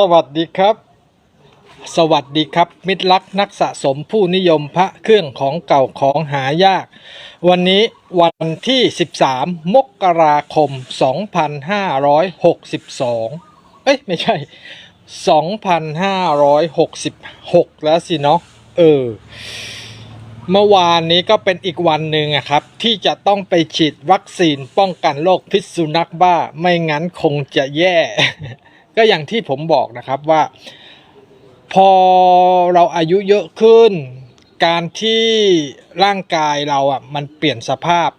สวัสดีครับ สวัสดีครับ มิตรรักนักสะสมผู้นิยมพระเครื่องของเก่าของหายาก วันนี้วันที่ 13 มกราคม 2562 เอ้ย ไม่ใช่ 2566 แล้วสิเนาะเออ เมื่อวานนี้ก็เป็นอีกวันหนึ่งอะครับ ที่จะต้องไปฉีดวัคซีนป้องกันโรคพิษสุนัขบ้า ไม่งั้นคงจะแย่ ก็อย่างที่ผมบอกนะครับว่า พอเราอายุเยอะขึ้น การที่ร่างกายเราอะมันเปลี่ยนสภาพ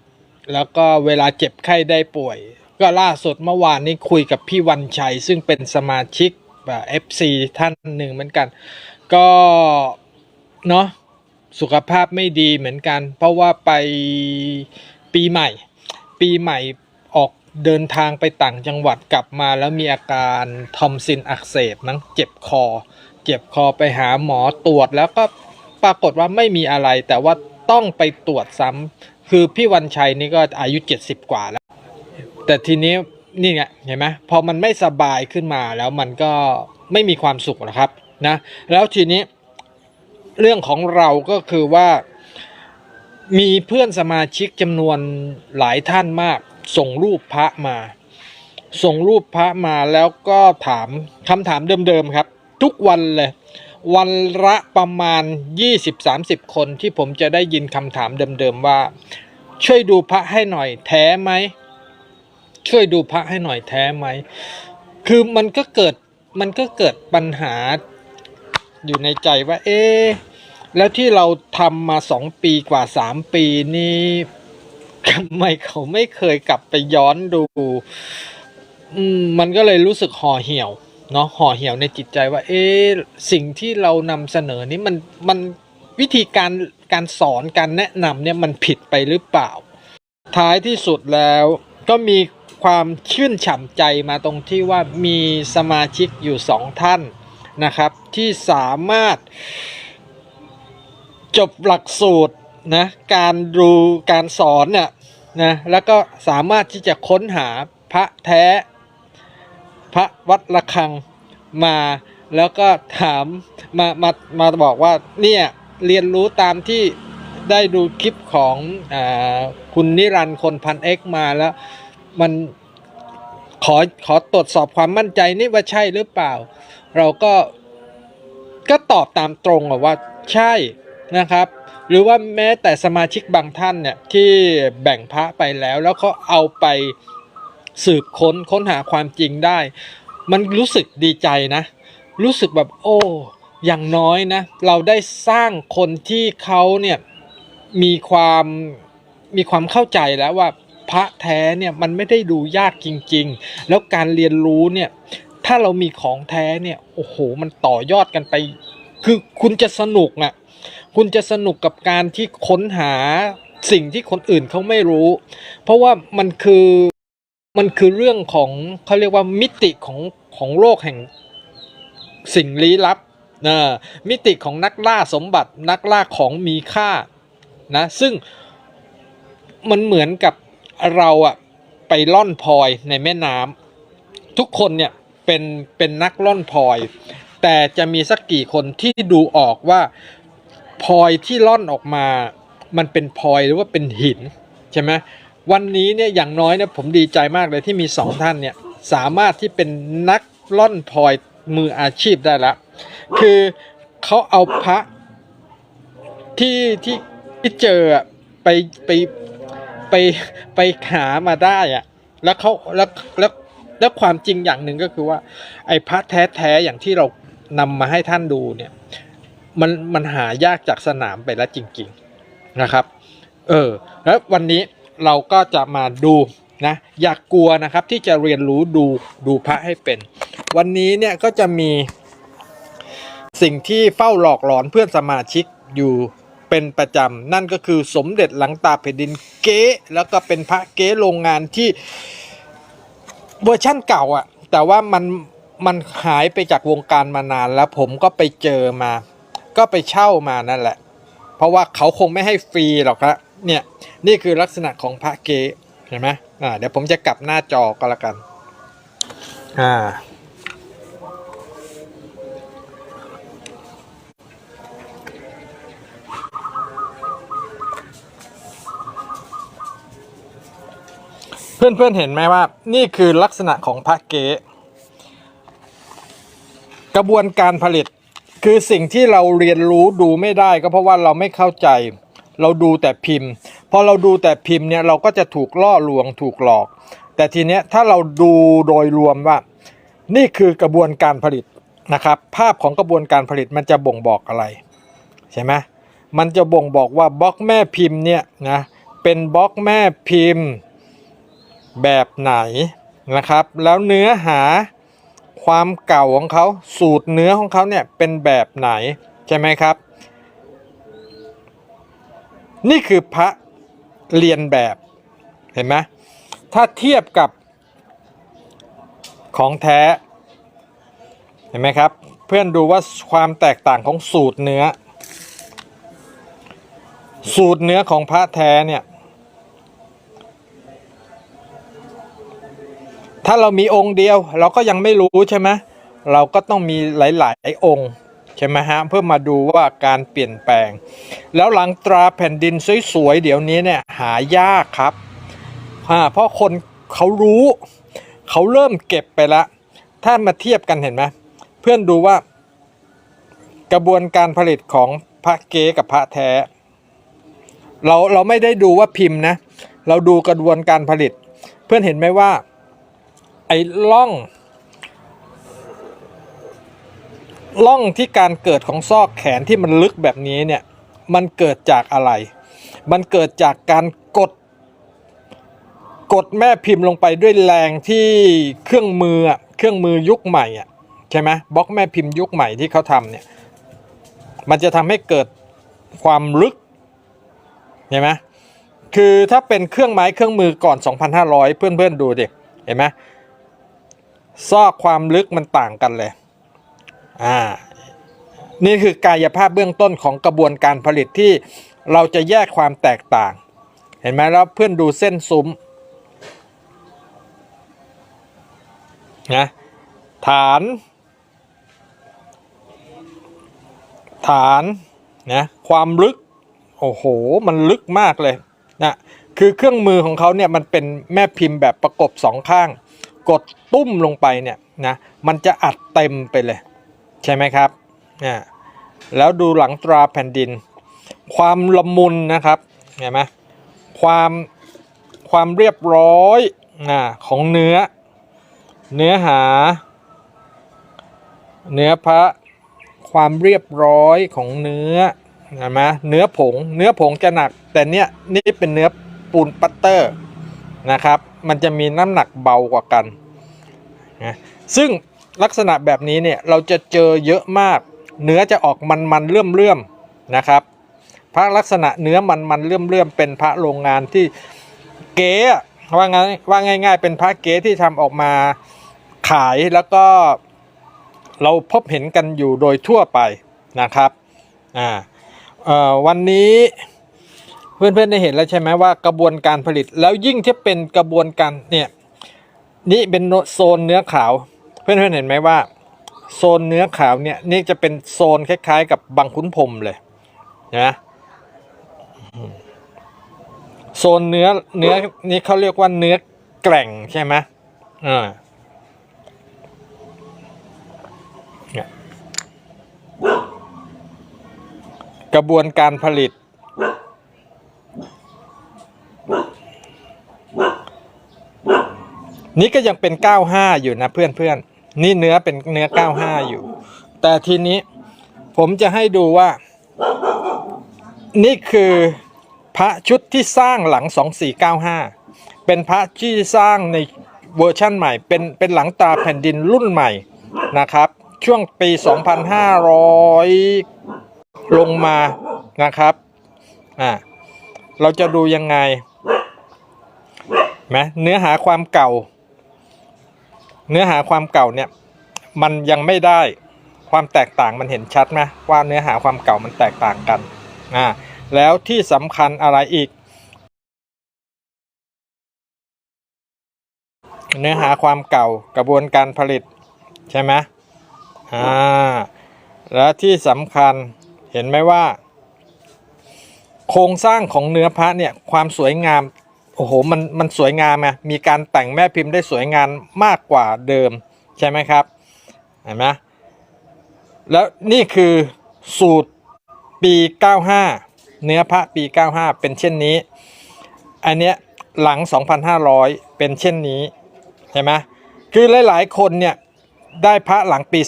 แล้วก็เวลาเจ็บไข้ได้ป่วย ก็ล่าสุดเมื่อวานนี้คุยกับพี่วันชัย ซึ่งเป็นสมาชิกแบบเอฟซีท่านหนึ่งเหมือนกัน ก็เนาะสุขภาพไม่ดีเหมือนกัน เพราะว่าไปปีใหม่ ปีใหม่ เดินทางไปต่างจังหวัดกลับมาแล้วมีอาการทอมซินอักเสบมั้งเจ็บคอ เจ็บคอไปหาหมอตรวจแล้วก็ปรากฏว่าไม่มีอะไร แต่ว่าต้องไปตรวจซ้ำคือพี่วันชัยนี่ก็อายุ 70 กว่าแล้ว แต่ทีนี้นี่ไงเห็นไหมพอมันไม่สบายขึ้นมาแล้วมันก็ไม่มีความสุขหรอกครับนะแล้วทีนี้เรื่องของเราก็คือว่ามีเพื่อนสมาชิกจำนวนหลายท่านมาก ส่งรูปพระมา ส่งรูปพระมาแล้วก็ถามคำถามเดิมๆครับ ทุกวันเลยวันละประมาณ 20-30 คนที่ผมจะได้ยินคำถามเดิมๆว่า ช่วยดูพระให้หน่อยแท้ไหม ช่วยดูพระให้หน่อยแท้ไหม คือมันก็เกิดมันก็เกิดปัญหาอยู่ในใจว่า เอ๊แล้วที่เราทำมาสองปีกว่าสามปีนี่ ทำไมเขาไม่เคยกลับไปย้อนดู อืมมันก็เลยรู้สึกห่อเหี่ยวเนาะห่อเหี่ยวในจิตใจว่า เอ๊ะสิ่งที่เรานำเสนอนี้มันมันวิธีการการสอนการแนะนำเนี่ยมันผิดไปหรือเปล่า ท้ายที่สุดแล้วก็มีความชื่นฉ่ำใจมาตรงที่ว่ามีสมาชิกอยู่สองท่านนะครับ ที่สามารถ จบหลักสูตรนะการดูการสอนเนี่ย นะแล้วก็สามารถที่จะค้นหาพระแท้ พระวัดระฆังมาแล้วก็ถามมามามาบอกว่าเนี่ยเรียนรู้ตามที่ได้ดูคลิปของอคุณนิรันดร์คนพันเอ็กมาแล้วมันขอขอตรวจสอบความมั่นใจนี่ว่าใช่หรือเปล่า เราก็ก็ตอบตามตรงอว่าใช่นะครับ หรือว่าแม้แต่สมาชิกบางท่านเนี่ยที่แบ่งพระไปแล้วแล้วเขาเอาไปสืบค้นค้นหาความจริงได้ มันรู้สึกดีใจนะ รู้สึกแบบโอ้อย่างน้อยนะ เราได้สร้างคนที่เขาเนี่ยมีความมีความเข้าใจแล้วว่าพระแท้เนี่ยมันไม่ได้ดูยากจริง ๆ แล้วการเรียนรู้เนี่ยถ้าเรามีของแท้เนี่ยโอ้โหมันต่อยอดกันไป คือคุณจะสนุกอะ คุณจะสนุกกับการที่ค้นหาสิ่งที่คนอื่นเขาไม่รู้ เพราะว่ามันคือมันคือเรื่องของเขาเรียกว่ามิติของของโลกแห่งสิ่งลี้ลับนะมิติของนักล่าสมบัตินักล่าของมีค่านะซึ่งมันเหมือนกับเราอะไปล่อนพลอยในแม่น้ำทุกคนเนี่ยเป็นเป็นนักล่อนพลอย แต่จะมีสักกี่คนที่ดูออกว่า พลอยที่ล่อนออกมา มันเป็นพลอยหรือว่าเป็นหินใช่ไหมวันนี้เนี่ยอย่างน้อยเนี่ยผมดีใจมากเลยที่มีสองท่านเนี่ยสามารถที่เป็นนักล่อนพลอยมืออาชีพได้ล้วคือเขาเอาพระที่ที่ที่เจอไปไปไปไปหามาได้อะแล้วเขาแล้วแล้วแล้วความจริงอย่างหนึ่งก็คือว่า ไอ้พระแท้ๆอย่างที่เรานำมาให้ท่านดูเนี่ย มันมันหายากจากสนามไปแล้วจริง ๆนะครับ เออแล้ววันนี้เราก็จะมาดูนะอยากกลัวนะครับที่จะเรียนรู้ดูดูพระให้เป็น วันนี้เนี่ยก็จะมีสิ่งที่เฝ้าหลอกหลอนเพื่อนสมาชิกอยู่เป็นประจำ นั่นก็คือสมเด็จหลังตาแผ่นดินเก๊แล้วก็เป็นพระเก๊โรงงานที่เวอร์ชั่นเก่าอะ่ะแต่ว่ามันมันหายไปจากวงการมานานแล้วผมก็ไปเจอมา ก็ไปเช่ามานั่นแหละ เพราะว่าเขาคงไม่ให้ฟรีหรอกครับเนี่ยนี่คือลักษณะของพระเกเห็นไหมอ่าเดี๋ยวผมจะกลับหน้าจอก็แล้วกันอ่าเพื่อนเพื่อนเห็นไหมว่านี่คือลักษณะของพระเกะกระบวนการผลิต คือสิ่งที่เราเรียนรู้ดูไม่ได้ก็เพราะว่าเราไม่เข้าใจ เราดูแต่พิมพ์ พอเราดูแต่พิมพ์เนี่ยเราก็จะถูกล่อลวงถูกหลอก แต่ทีเนี้ยถ้าเราดูโดยรวมว่า นี่คือกระบวนการผลิตนะครับ ภาพของกระบวนการผลิตมันจะบ่งบอกอะไรใช่ไหมมันจะบ่งบอกว่าบล็อกแม่พิมพ์เนี่ยนะเป็นบล็อกแม่พิมพ์แบบไหนนะครับ แล้วเนื้อหา ความเก่าของเขาสูตรเนื้อของเขาเนี่ยเป็นแบบไหนใช่ไหมครับ นี่คือพระเรียนแบบเห็นไหมถ้าเทียบกับของแท้เห็นไหมครับ เพื่อนดูว่าความแตกต่างของสูตรเนื้อ สูตรเนื้อของพระแท้เนี่ย ถ้าเรามีองค์เดียว เราก็ยังไม่รู้ใช่ไหมเราก็ต้องมีหลาย ๆ องค์ใช่ไหมฮะเพื่อมาดูว่าการเปลี่ยนแปลง แล้วหลังตราแผ่นดินสวยๆเดี๋ยวนี้เนี่ยหายากครับเพราะคนเขารู้ เขาเริ่มเก็บไปแล้วถ้ามาเทียบกันเห็นไหมเพื่อนดูว่ากระบวนการผลิตของพระเก๊กับพระแท้ เราเราไม่ได้ดูว่าพิมพ์นะ เราดูกระบวนการผลิต เพื่อนเห็นไหมว่า ไอ้ล่องล่องที่การเกิดของซอกแขนที่มันลึกแบบนี้เนี่ย มันเกิดจากอะไร มันเกิดจากการกด กดแม่พิมพ์ลงไปด้วยแรงที่เครื่องมือเครื่องมือยุคใหม่อะใช่ไหมบล็อกแม่พิมพ์ยุคใหม่ที่เขาทำเนี่ย มันจะทำให้เกิดความลึกเห็นไหมคือถ้าเป็นเครื่องไม้เครื่องมือก่อน 2,500 เพื่อนๆดูดิเห็นไหม ซอกความลึกมันต่างกันเลย อ่า นี่คือกายภาพเบื้องต้นของกระบวนการผลิตที่เราจะแยกความแตกต่าง เห็นไหมแล้วเพื่อนดูเส้นซุ้มนะฐาน ฐานนะความลึก โอ้โห มันลึกมากเลยนะคือเครื่องมือของเขาเนี่ยมันเป็นแม่พิมพ์แบบประกบสองข้าง กดตุ้มลงไปเนี่ยนะมันจะอัดเต็มไปเลย ใช่ไหมครับอ่าแล้วดูหลังตราแผ่นดิน ความละมุนนะครับเห็นไหมความความเรียบร้อยอ่าของเนื้อ เนื้อหา เนื้อพระความเรียบร้อยของเนื้อเห็นไหมเนื้อผง เนื้อผงจะหนัก แต่เนี้ยนี่เป็นเนื้อปูนปัตเตอร์ นะครับ มันจะมีน้ำหนักเบากว่ากันนะซึ่งลักษณะแบบนี้เนี่ยเราจะเจอเยอะมาก เนื้อจะออกมันมันๆเลื่อมเลื่อมๆนะครับ พระลักษณะเนื้อมันมันๆเลื่อมเลื่อมๆเป็นพระโรงงานที่เก๋ว่างั้นว่าง่าย ๆ เป็นพระเก๋ที่ทำออกมาขายแล้วก็เราพบเห็นกันอยู่โดยทั่วไปนะครับอ่าวันนี้ เพื่อนๆได้เห็นแล้วใช่ไหมว่ากระบวนการผลิต แล้วยิ่งที่เป็นกระบวนการเนี่ยนี่เป็นโซนเนื้อขาว เพื่อนๆเห็นไหมว่า โซนเนื้อขาวเนี่ยนี่จะเป็นโซนคล้าย ๆ กับบางขุนพรมเลยนะโซนเนื้อเนื้อนี่เขาเรียกว่าเนื้อแกร่งใช่ไหมอ่าเนี่ยกระบวนการผลิต นี่ก็ยังเป็น 95 อยู่นะเพื่อนๆ นี่เนื้อเป็นเนื้อ 95 อยู่ แต่ทีนี้ผมจะให้ดูว่า นี่คือพระชุดที่สร้างหลัง 2495 เป็นพระที่สร้างในเวอร์ชั่นใหม่ เป็นเป็นหลังตาแผ่นดินรุ่นใหม่นะครับ ช่วงปี 2500 ลงมานะครับอ่าเราจะดูยังไงไหมเนื้อหาความเก่า เนื้อหาความเก่าเนี่ยมันยังไม่ได้ความแตกต่างมันเห็นชัดไหมว่าเนื้อหาความเก่ามันแตกต่างกันอ่าแล้วที่สำคัญอะไรอีก เนื้อหาความเก่ากระบวนการผลิตใช่ไหมอ่าแล้วที่สำคัญเห็นไหมว่า โครงสร้างของเนื้อพระเนี่ยความสวยงาม โอ้โหมันมันสวยงามไงมีการแต่งแม่พิมพ์ได้สวยงามมากกว่าเดิมใช่ไหมครับเห็นไหมแล้วนี่คือสูตรปี 95 เนื้อพระปี 95 เป็นเช่นนี้ อันเนี้ยหลัง 2,500 เป็นเช่นนี้เห็นไหมคือหลาย ๆ คนเนี่ยได้พระหลังปี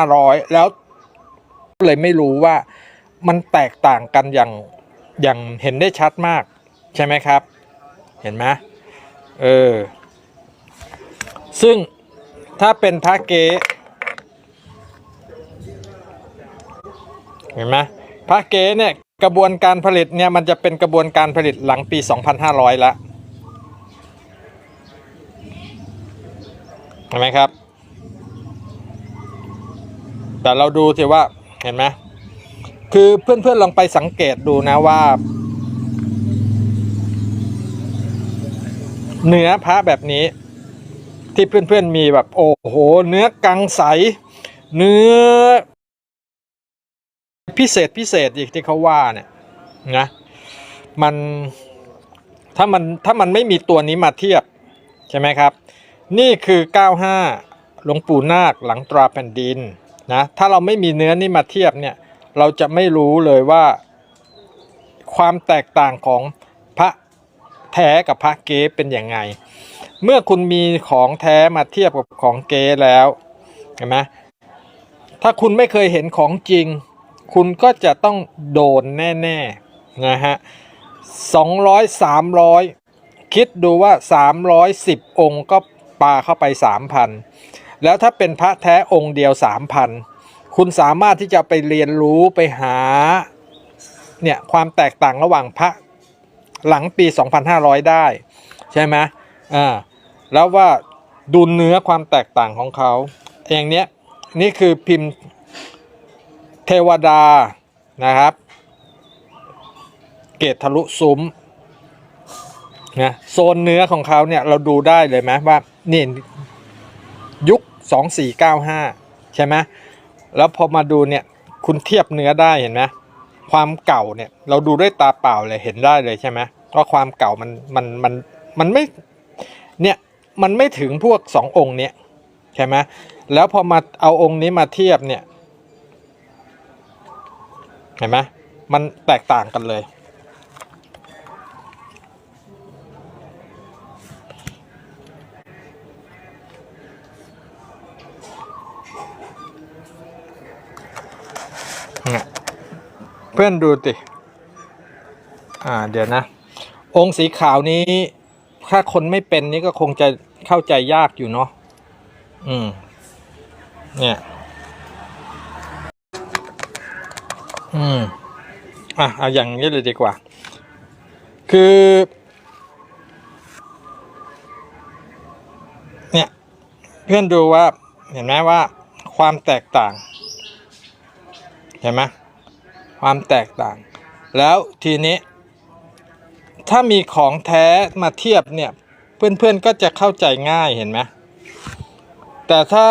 2,500 แล้วเลยไม่รู้ว่ามันแตกต่างกันอย่างอย่างเห็นได้ชัดมากใช่ไหมครับ เห็นไหมเออ ซึ่งถ้าเป็นพระเก๊เห็นไหมพระเก๊เนี่ยกระบวนการผลิตเนี่ยมันจะเป็นกระบวนการผลิตหลังปี 2,500แล้วเห็นไหมครับ แต่เราดูสิว่าเห็นไหมคือเพื่อนๆลองไปสังเกตดูนะว่า เนื้อพระแบบนี้ ที่เพื่อนๆมีแบบโอ้โห เนื้อกังใส เนื้อ พิเศษพิเศษอีกที่เขาว่าเนี่ยนะมันถ้ามันถ้ามันไม่มีตัวนี้มาเทียบ ใช่ไหมครับ นี่คือ 95 หลวงปู่นาคหลังตราแผ่นดินนะถ้าเราไม่มีเนื้อนี่มาเทียบเนี่ย เราจะไม่รู้เลยว่า ความแตกต่างของ แท้กับพระเก๊เป็นอยังไง เมื่อคุณมีของแท้มาเทียบกับของเก๊แล้วเห็นไหมถ้าคุณไม่เคยเห็นของจริง คุณก็จะต้องโดนแน่ๆนะฮะสองร้อยสามร้อยคิดดูว่า310องค์ก็ปาเข้าไป3,000แล้วถ้าเป็นพระแท้องค์เดียว3,000คุณสามารถที่จะไปเรียนรู้ไปหาเนี่ยความแตกต่างระหว่างพระ หลังปี 2,500 ได้ ใช่ไหมอ่าแล้วว่าดูเนื้อความแตกต่างของเขาอย่างเนี้ยนี่คือพิมพ์เทวดานะครับ เกตทะลุซุ้มนะโซนเนื้อของเขาเนี่ยเราดูได้เลยไหมว่านี่ยุค 2495 ใช่ไหมแล้วพอมาดูเนี่ยคุณเทียบเนื้อได้เห็นไหมความเก่าเนี่ยเราดูด้วยตาเปล่าเลยเห็นได้เลยใช่ไหม ว่าความเก่ามันมันมันมันไม่เนี่ยมันไม่ถึงพวกสององค์เนี้ยใช่ไหมแล้วพอมาเอาองค์นี้มาเทียบเนี่ยเห็นไหมมันแตกต่างกันเลยเนี่ยเพื่อนดูติ อ่า เดี๋ยวนะ องค์สีขาวนี้ ถ้าคนไม่เป็นนี่ก็คงจะเข้าใจยากอยู่เนาะอืม เนี่ย อืมอะเอาอย่างนี้เลยดีกว่า คือ เนี่ย เพื่อนดูว่า เห็นไหมว่า ความแตกต่าง เห็นไหมความแตกต่าง แล้วทีนี้ ถ้ามีของแท้มาเทียบเนี่ย เพื่อนๆก็จะเข้าใจง่ายเห็นไหมแต่ถ้า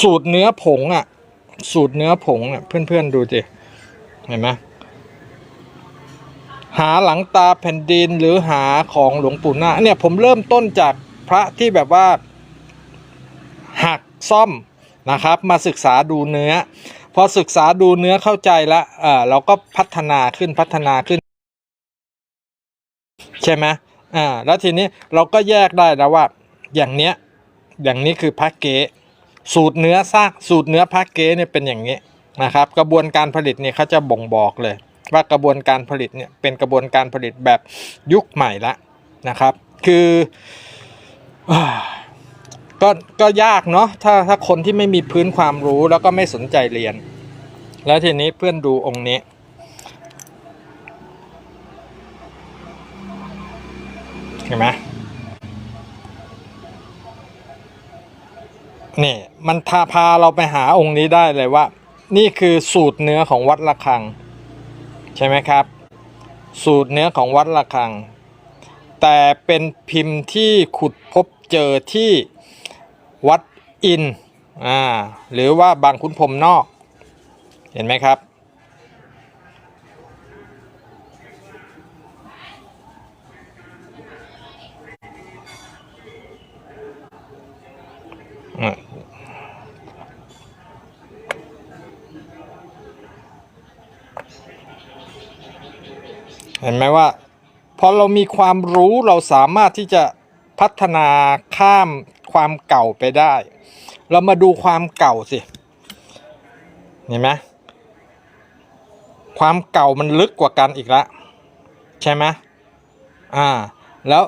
สูตรเนื้อผงอะ่ะ สูตรเนื้อผงเนี่ยเพื่อนๆดูสิเห็นไหมหาหลังตาแผ่นดินหรือหาของหลวงปู่นาเนี่ยผมเริ่มต้นจากพระที่แบบว่าหักซ่อมนะครับ มาศึกษาดูเนื้อ พอศึกษาดูเนื้อเข้าใจแล้วเออเราก็พัฒนาขึ้นพัฒนาขึ้น ใช่ไหมอ่าแล้วทีนี้เราก็แยกได้แล้วว่า อย่างเนี้ย อย่างนี้คือพระเกสูตรเนื้อซากสูตรเนื้อพระเกเนี่ยเป็นอย่างนี้นะครับ กระบวนการผลิตเนี่ยเขาจะบ่งบอกเลย ว่ากระบวนการผลิตเนี่ยเป็นกระบวนการผลิตแบบยุคใหม่ละนะครับ คือ ก็ก็ยากเนาะถ้าถ้าคนที่ไม่มีพื้นความรู้แล้วก็ไม่สนใจเรียน แล้วทีนี้เพื่อนดูองค์นี้ เห็นไหมนี่มันพาพาเราไปหาองค์นี้ได้เลยว่า นี่คือสูตรเนื้อของวัดระฆัง ใช่ไหมครับ สูตรเนื้อของวัดระฆัง แต่เป็นพิมพ์ที่ขุดพบเจอที่ วัดอินอ่าหรือว่าบางขุนพรมนอก เห็นไหมครับ เห็นไหมว่าพอเรามีความรู้เราสามารถที่จะพัฒนาข้าม ความเก่าไปได้ เรามาดูความเก่าสิ เห็นไหมความเก่ามันลึกกว่ากันอีกแล้วใช่ไหมอ่า แล้ว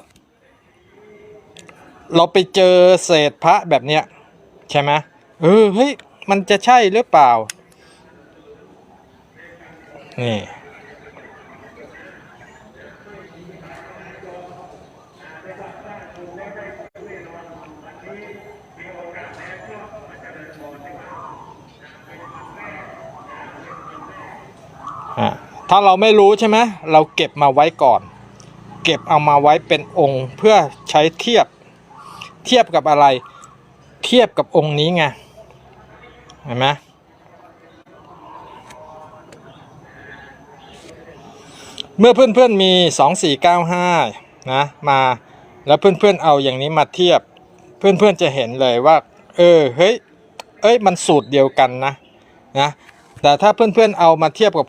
เราไปเจอเศษพระแบบเนี้ยใช่ไหมเออเฮ้ยมันจะใช่หรือเปล่า นี่ อะถ้าเราไม่รู้ใช่ไหมเราเก็บมาไว้ก่อน เก็บเอามาไว้เป็นองค์เพื่อใช้เทียบเทียบกับอะไร เทียบกับองค์นี้ไงเห็นไหมเมื่อเพื่อนๆมี 2495 นะ มาแล้วเพื่อนๆเอาอย่างนี้มาเทียบ เพื่อนๆจะเห็นเลยว่า เออเฮ้ยเอ้ยมันสูตรเดียวกันนะนะแต่ถ้าเพื่อนๆเอามาเทียบกับ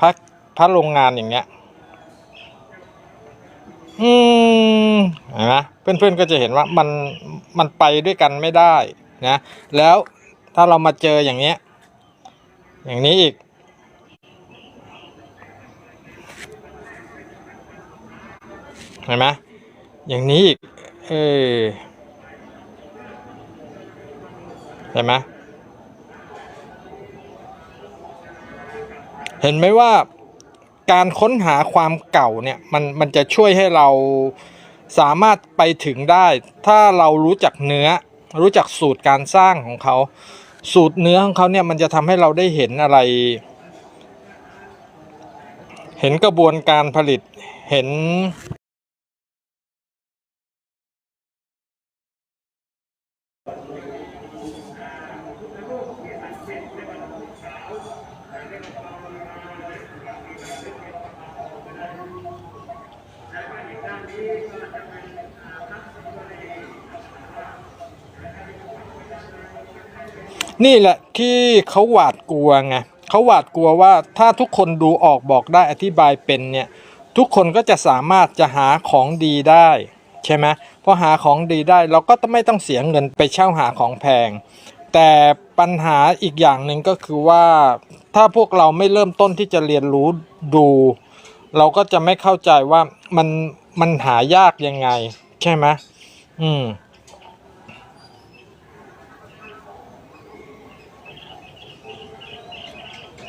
พระพระโรงงานอย่างเงี้ย อืมนไหมเพื่อนๆก็จะเห็นว่ามันมันไปด้วยกันไม่ได้นะแล้วถ้าเรามาเจออย่างเงี้ย อย่างนี้อีก เห็นไหมอย่างนี้อีก เออเห็นไหม เห็นไหมว่าการค้นหาความเก่าเนี่ยมันมันจะช่วยให้เราสามารถไปถึงได้ ถ้าเรารู้จักเนื้อ รู้จักสูตรการสร้างของเขา สูตรเนื้อของเขาเนี่ยมันจะทำให้เราได้เห็นอะไร เห็นกระบวนการผลิตเห็น นี่แหละที่เขาหวาดกลัวไงเขาหวาดกลัวว่าถ้าทุกคนดูออกบอกได้อธิบายเป็นเนี่ยทุกคนก็จะสามารถจะหาของดีได้ใช่ไหมพอหาของดีได้เราก็ไม่ต้องเสียเงินไปเช่าหาของแพง แต่ปัญหาอีกอย่างหนึ่งก็คือว่าถ้าพวกเราไม่เริ่มต้นที่จะเรียนรู้ดู เราก็จะไม่เข้าใจว่ามันมันหายากยังไง ใช่ไหมอืม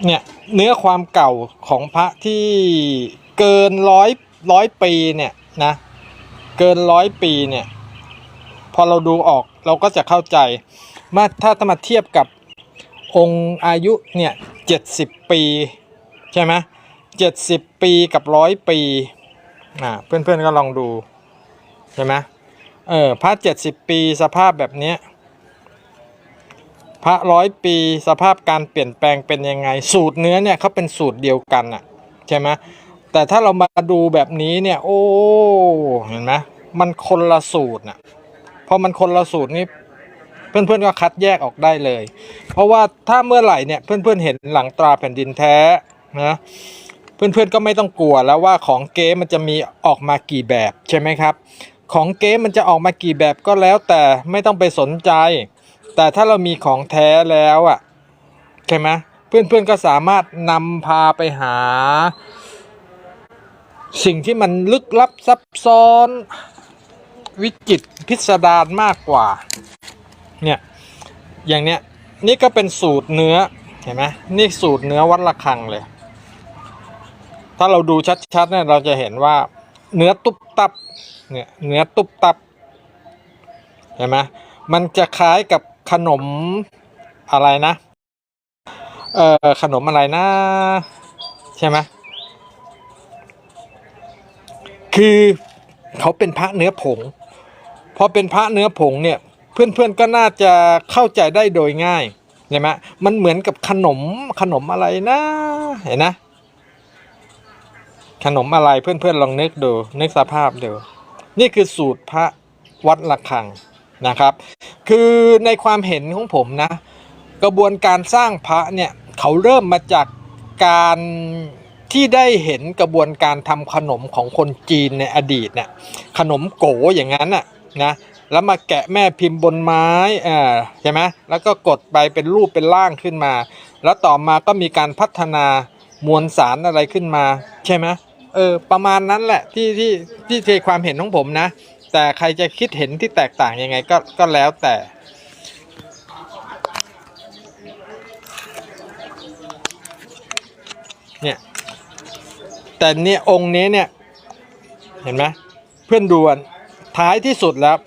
เนี่ยเนื้อความเก่าของพระที่เกินร้อยร้อยปีเนี่ยนะเกินร้อยปีเนี่ยพอเราดูออกเราก็จะเข้าใจมาถ้าถ้ามาเทียบกับองค์อายุเนี่ยเจ็ดสิบปีใช่ไหมเจ็ดสิบปีกับร้อยปีอ่าเพื่อนๆก็ลองดูใช่ไหมเออพระเจ็ดสิบปีสภาพแบบเนี้ย พระร้อยปีสภาพการเปลี่ยนแปลงเป็นยังไง สูตรเนื้อเนี่ยเขาเป็นสูตรเดียวกันอะใช่ไหมแต่ถ้าเรามาดูแบบนี้เนี่ยโอ้เห็นไหมมันคนละสูตรน่ะพอมันคนละสูตรนี่เพื่อนๆก็คัดแยกออกได้เลย เพราะว่าถ้าเมื่อไหร่เนี่ยเพื่อนๆเห็นหลังตราแผ่นดินแท้นะเพื่อนๆก็ไม่ต้องกลัวแล้วว่าของเก๊มันจะมีออกมากี่แบบใช่ไหมครับ ของเก๊มันจะออกมากี่แบบก็แล้วแต่ไม่ต้องไปสนใจ แต่ถ้าเรามีของแท้แล้วอะใช่ไหมเพื่อนๆก็สามารถนำพาไปหา สิ่งที่มันลึกลับซับซ้อนวิจิตพิสดารมากกว่า เนี่ย อย่างเนี้ย นี่ก็เป็นสูตรเนื้อ เห็นไหมนี่สูตรเนื้อวัดระฆังเลย ถ้าเราดูชัดๆเนี่ยเราจะเห็นว่า เนื้อตุบตับ เนี่ย เนื้อตุบตับ เห็นไหมมันจะคล้ายกับ ขนมอะไรนะ เอ่อขนมอะไรนะ ใช่ไหมคือเขาเป็นพระเนื้อผง พอเป็นพระเนื้อผงเนี่ย เพื่อนๆก็น่าจะเข้าใจได้โดยง่ายใช่ไหมมันเหมือนกับขนมขนมอะไรนะเห็นนะ ขนมอะไรเพื่อนๆลองนึกดูนึกสภาพดูนี่คือสูตรพระวัดระฆัง นะครับ คือในความเห็นของผมนะ กระบวนการสร้างพระเนี่ยเขาเริ่มมาจากการที่ได้เห็นกระบวนการทำขนมของคนจีนในอดีตเนี่ยขนมโกอย่างนั้นน่ะนะแล้วมาแกะแม่พิมพ์บนไม้อ่าใช่ไหมแล้วก็กดไปเป็นรูปเป็นร่างขึ้นมา แล้วต่อมาก็มีการพัฒนามวลสารอะไรขึ้นมา ใช่ไหมเออประมาณนั้นแหละที่ที่ที่เทความเห็นของผมนะ แต่ใครจะคิดเห็นที่แตกต่างยังไงก็ก็แล้วแต่ เนี่ยแต่เนี่ยองค์นี้เนี่ยเห็นไหมเพื่อนดูนท้ายที่สุดแล้ว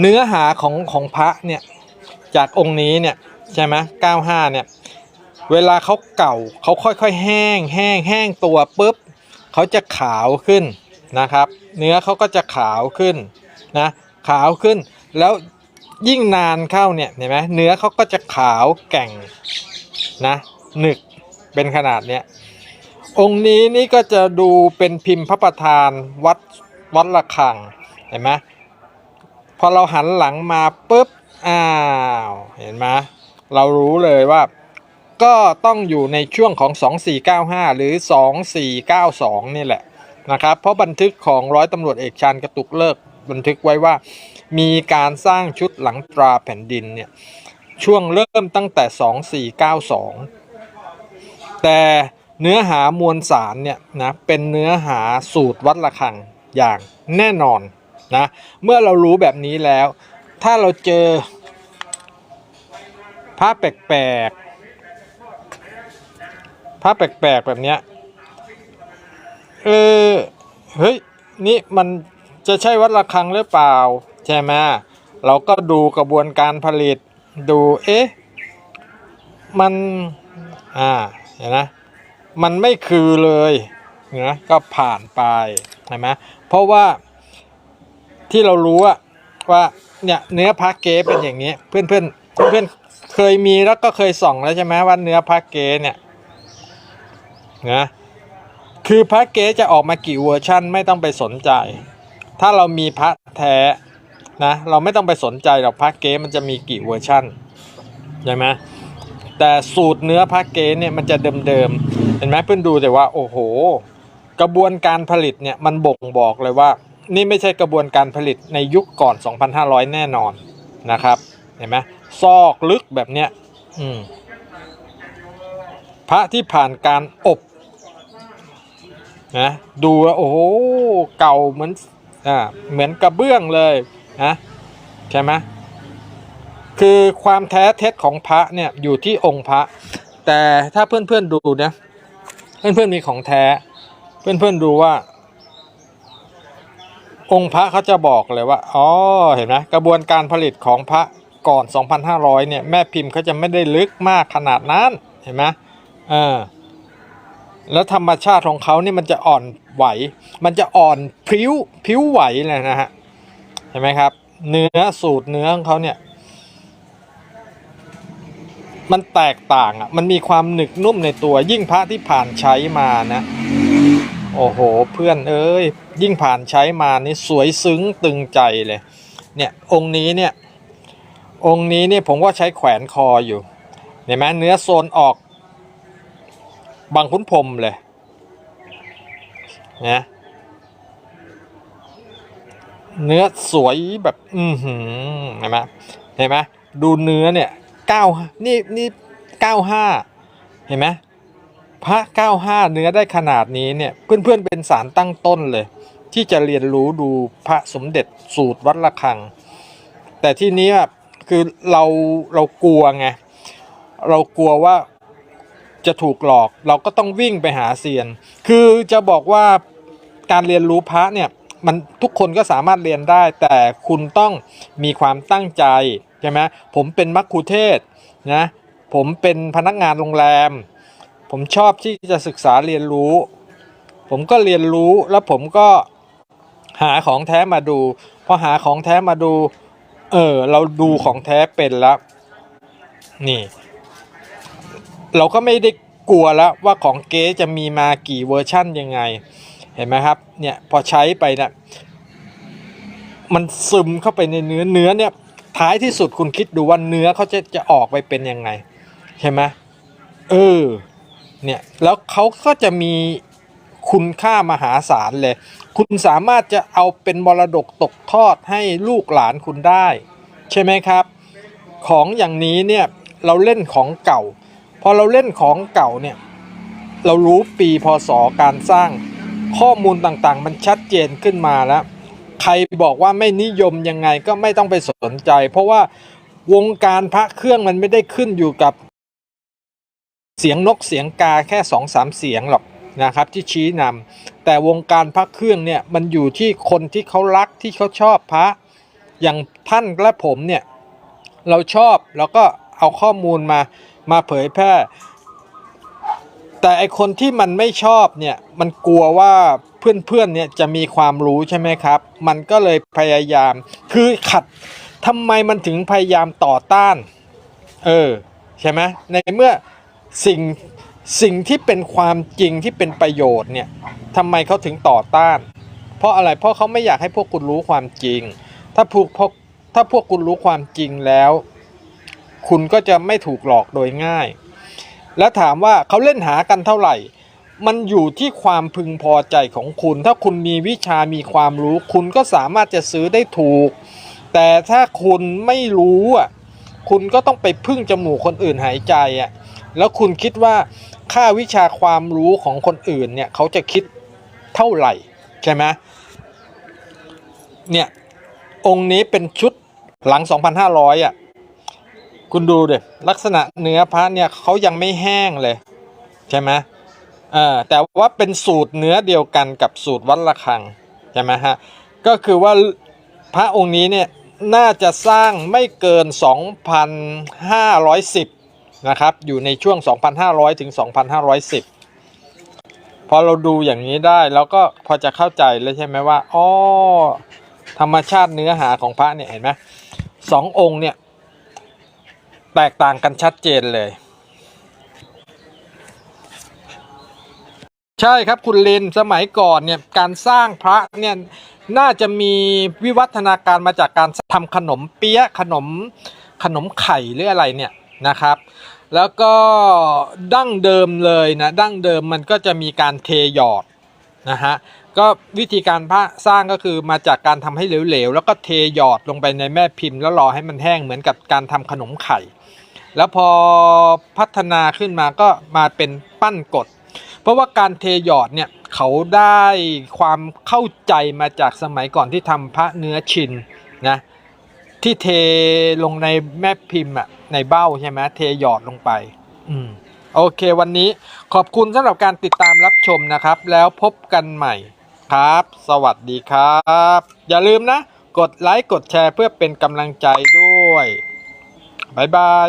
เนื้อหาของของพระเนี่ยจากองค์นี้เนี่ยใช่ไหม95เนี่ยเวลาเขาเก่าเขาค่อยๆ แห้งแห้งแห้งตัวปุ๊บเขาจะขาวขึ้น นะครับ เนื้อเขาก็จะขาวขึ้นนะขาวขึ้นแล้วยิ่งนานเข้าเนี่ยเห็นไหมเนื้อเขาก็จะขาวแก่งนะหนึกเป็นขนาดเนี้ยองค์นี้นี่ก็จะดูเป็นพิมพ์พระประธานวัดวัดระฆังเห็นไหมพอเราหันหลังมาปุ๊บอ้าวเห็นไหมเรารู้เลยว่าก็ต้องอยู่ในช่วงของ 2495 หรือ 2492 นี่แหละ นะครับเพราะบันทึกของร้อยตำรวจเอกชาญกระตุกเลิกบันทึกไว้ว่า มีการสร้างชุดหลังตราแผ่นดินเนี่ยช่วงเริ่มตั้งแต่ 2492 แต่เนื้อหามวลสารเนี่ยนะเป็นเนื้อหาสูตรวัดระฆังอย่างแน่นอนนะเมื่อเรารู้แบบนี้แล้ว ถ้าเราเจอพระแปลกๆพระแปลกๆแบบเนี้ย เออเฮ้ยนี่มันจะใช่วัดระฆังหรือเปล่า ใช่ไหมเราก็ดูกระบวนการผลิต ดูเอ๊ะมันอ่าเห็นไหมมันไม่คือเลยนะก็ผ่านไปใช่ไหมเพราะว่าที่เรารู้อะว่าเนี่ยเนื้อพาเกเป็นอย่างนี้ เพื่อนเพื่อนเพื่อนเเคยมีแล้วก็เคยส่องแล้วใช่ไหมว่าเนื้อพาเกเนี่ยนะ คือพระเกจะออกมากี่เวอร์ชั่นไม่ต้องไปสนใจ ถ้าเรามีพระแท้นะเราไม่ต้องไปสนใจหรอกพระเกมันจะมีกี่เวอร์ชั่นใช่ไหมแต่สูตรเนื้อพาเกเนี่ยมันจะเดิมๆเห็นไหมเพื่อนดูแต่ว่าโอ้โห กระบวนการผลิตเนี่ยมันบ่งบอกเลยว่า นี่ไม่ใช่กระบวนการผลิตในยุคก่อน 2,500 แน่นอนนะครับเห็นไหมซอกลึกแบบเนี้ยอืมพระที่ผ่านการอบ นะดูว่าโอ้โหเก่าเหมือนอ่าเหมือนกระเบื้องเลยนะใช่ไหมคือความแท้เท็จของพระเนี่ยอยู่ที่องค์พระ แต่ถ้าเพื่อนๆดูนะเพื่อนๆมีของแท้ เพื่อนๆดูว่า องค์พระเขาจะบอกเลยว่าอ๋อเห็นไหมกระบวนการผลิตของพระก่อน 2,500 เนี่ย แม่พิมพ์เขาจะไม่ได้ลึกมากขนาดนั้น เห็นไหมเออ แล้วธรรมชาติของเขานี่มันจะอ่อนไหว มันจะอ่อนพริ้วพริ้วไหวเลยนะฮะเห็นไหมครับ เนื้อสูตรเนื้อของเขาเนี่ยมันแตกต่างอะ มันมีความหนึกนุ่มในตัว ยิ่งพระที่ผ่านใช้มานะ โอ้โห เพื่อนเอ้ย ยิ่งผ่านใช้มานี่สวยซึ้งตึงใจเลย เนี่ยองค์นี้เนี่ย องค์นี้เนี่ยผมว่าใช้แขวนคออยู่ เห็นไหมเนื้อโซนออก บางคุ้นพรมเลยนะเนื้อสวยแบบ อือหือเห็นไหมเห็นไหมดูเนื้อเนี่ยเก้านี่นี่เก้าห้าเห็นไหมพระเก้าห้าเนื้อได้ขนาดนี้เนี่ย เพื่อนๆเป็นสารตั้งต้นเลย ที่จะเรียนรู้ดูพระสมเด็จสูตรวัดระฆัง แต่ที่นี้อะคือเราเรากลัวไงเรากลัวว่า จะถูกหลอก เราก็ต้องวิ่งไปหาเซียน คือจะบอกว่าการเรียนรู้พระเนี่ยมันทุกคนก็สามารถเรียนได้ แต่คุณต้องมีความตั้งใจใช่ไหมผมเป็นมัคคุเทศก์นะผมเป็นพนักงานโรงแรม ผมชอบที่จะศึกษาเรียนรู้ ผมก็เรียนรู้แล้วผมก็หาของแท้มาดูพอหาของแท้มาดู เออเราดูของแท้เป็นแล้ว นี่ เราก็ไม่ได้กลัวแล้วว่าของเก๊จะมีมากี่เวอร์ชั่นยังไง เห็นไหมครับ เนี่ยพอใช้ไปเนะี่ยมันซึมเข้าไปในเนื้อเนื้อเนี่ยท้ายที่สุดคุณคิดดูว่าเนื้อเขาจะจะออกไปเป็นยังไง ใช่ไหมเออเนี่ยแล้วเขาก็จะมีคุณค่ามหาศาลเลย คุณสามารถจะเอาเป็นมรดกตกทอดให้ลูกหลานคุณได้ ใช่ไหมครับ ของอย่างนี้เนี่ยเราเล่นของเก่า พอเราเล่นของเก่าเนี่ย เรารู้ปีพศการสร้างข้อมูลต่างๆ มันชัดเจนขึ้นมาแล้ว ใครบอกว่าไม่นิยมยังไงก็ไม่ต้องไปสนใจ เพราะว่าวงการพระเครื่องมันไม่ได้ขึ้นอยู่กับ เสียงนกเสียงกาแค่สองสามเสียงหรอกนะครับที่ชี้นำแต่วงการพระเครื่องเนี่ยมันอยู่ที่คนที่เขารักที่เขาชอบพระ อย่างท่านและผมเนี่ยเราชอบแล้วก็ เอาข้อมูลมามาเผยแพร่ แต่ไอคนที่มันไม่ชอบเนี่ยมันกลัวว่าเพื่อนๆเนี่ยจะมีความรู้ใช่ไหมครับ มันก็เลยพยายาม คือขัดทำไมมันถึงพยายามต่อต้าน เออใช่ไหมในเมื่อสิ่งสิ่งที่เป็นความจริงที่เป็นประโยชน์เนี่ยทำไมเขาถึงต่อต้าน เพราะอะไรเพราะเขาไม่อยากให้พวกคุณรู้ความจริง ถ้าพวกพวกถ้าพวกคุณรู้ความจริงแล้ว คุณก็จะไม่ถูกหลอกโดยง่าย แล้วถามว่าเขาเล่นหากันเท่าไหร่ มันอยู่ที่ความพึงพอใจของคุณ ถ้าคุณมีวิชามีความรู้ คุณก็สามารถจะซื้อได้ถูก แต่ถ้าคุณไม่รู้อะคุณก็ต้องไปพึ่งจมูกคนอื่นหายใจอะแล้วคุณคิดว่าค่าวิชาความรู้ของคนอื่นเนี่ยเขาจะคิดเท่าไหร่ใช่ไหมเนี่ยองค์นี้เป็นชุดหลัง 2,500อะ คุณดูเด็ลักษณะเนื้อพระเนี่ยเขายังไม่แห้งเลย ใช่ไหมเออแต่ว่าเป็นสูตรเนื้อเดียวกันกับสูตรวัดระฆังใช่ไหมฮะก็คือว่าพระองค์นี้เนี่ยน่าจะสร้างไม่เกิน 2,510 นะครับ อยู่ในช่วง 2,500 ถึง 2,510 พอเราดูอย่างนี้ได้แล้วก็พอจะเข้าใจเลยใช่ไหมว่าอ๋อธรรมชาติเนื้อหาของพระเนี่ยเห็นไหมสององค์เนี่ย แตกต่างกันชัดเจนเลย ใช่ครับคุณลินสมัยก่อนเนี่ยการสร้างพระเนี่ยน่าจะมีวิวัฒนาการมาจากการทำขนมเปี๊ยะขนมขนมไข่หรืออะไรเนี่ยนะครับ แล้วก็ดั้งเดิมเลยนะดั้งเดิมมันก็จะมีการเทหยอดนะฮะก็วิธีการพระสร้างก็คือมาจากการทำให้เหลวๆ แล้วก็เทหยอดลงไปในแม่พิมพ์แล้วรอให้มันแห้งเหมือนกับการทำขนมไข่ แล้วพอพัฒนาขึ้นมาก็มาเป็นปั้นกด เพราะว่าการเทหยอดเนี่ยเขาได้ความเข้าใจมาจากสมัยก่อนที่ทำพระเนื้อชินนะที่เทลงในแม่พิมพ์อะในเบ้าใช่ไหมเทหยอดลงไป อืมโอเควันนี้ขอบคุณสำหรับการติดตามรับชมนะครับ แล้วพบกันใหม่ครับ สวัสดีครับ อย่าลืมนะ กดไลค์กดแชร์เพื่อเป็นกำลังใจด้วยบายบาย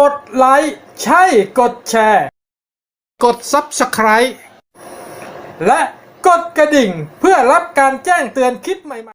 กดไลค์ใช่กดแชร์ กด Subscribe และกดกระดิ่งเพื่อรับการแจ้งเตือนคลิปใหม่ๆ